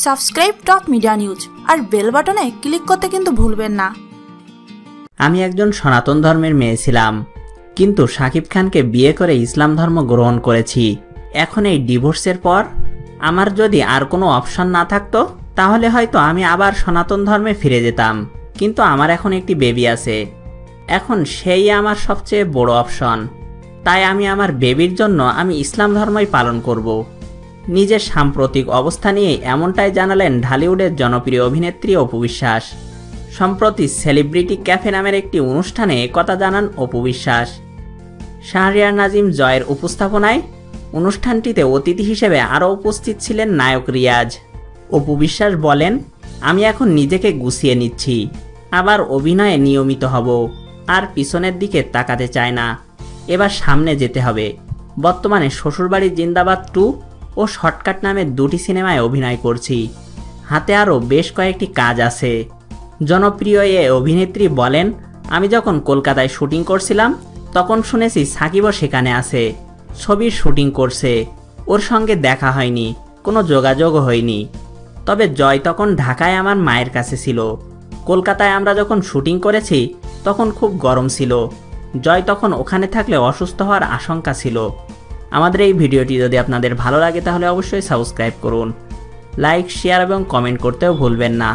Subscribe top media news আর bell বাটনে click করতে কিন্তু ভুলবেন না। আমি একজন সনাতন ধর্মের মেয়ে ছিলাম, কিন্তু শাকিব খানকে বিয়ে করে ইসলাম ধর্ম গ্রহণ করেছি। এখন এই ডিভোর্সের পর আমার যদি আর কোনো অপশন না থাকতো, তাহলে হয়তো আমি আবার সনাতন ধর্মে ফিরে যেতাম, কিন্তু আমার এখন একটি বেবি আছে। এখন সেই আমার সবচেয়ে বড় অপশন। তাই আমি আমার বেবির জন্য আমি ইসলাম ধর্মই পালন করব। নিজের সাম্প্রতিক অবস্থা নিয়ে এমনটাই জানালেন ঢালিউডের জনপ্রিয় অভিনেত্রী অপু বিশ্বাস। সম্প্রতি সেলিব্রিটি ক্যাফে নামের একটি অনুষ্ঠানে কথা জানান অপু বিশ্বাস। শাহরিয়ার নাজিম জয়ের উপস্থাপনায় অনুষ্ঠানটিতে অতিথি হিসেবে আরও উপস্থিত ছিলেন নায়ক রিয়াজ। অপু বিশ্বাস বলেন, আমি এখন নিজেকে গুছিয়ে নিচ্ছি। আবার অভিনয়ে নিয়মিত হব। আর পিছনের দিকে তাকাতে চায় না। এবার সামনে যেতে হবে। বর্তমানে শ্বশুরবাড়ি জিন্দাবাদ টু ও শর্টকাট নামে দুটি সিনেমায় অভিনয় করছি। হাতে আরও বেশ কয়েকটি কাজ আছে। জনপ্রিয় এ অভিনেত্রী বলেন, আমি যখন কলকাতায় শুটিং করছিলাম, তখন শুনেছি সাকিবও সেখানে আছে। ছবির শুটিং করছে। ওর সঙ্গে দেখা হয়নি, কোনো যোগাযোগও হয়নি। তবে জয় তখন ঢাকায় আমার মায়ের কাছে ছিল। কলকাতায় আমরা যখন শুটিং করেছি, তখন খুব গরম ছিল। জয় তখন ওখানে থাকলে অসুস্থ হওয়ার আশঙ্কা ছিল। আমাদের এই ভিডিওটি যদি আপনাদের ভালো লাগে তাহলে অবশ্যই সাবস্ক্রাইব করুন। লাইক, শেয়ার এবং কমেন্ট করতেও ভুলবেন না।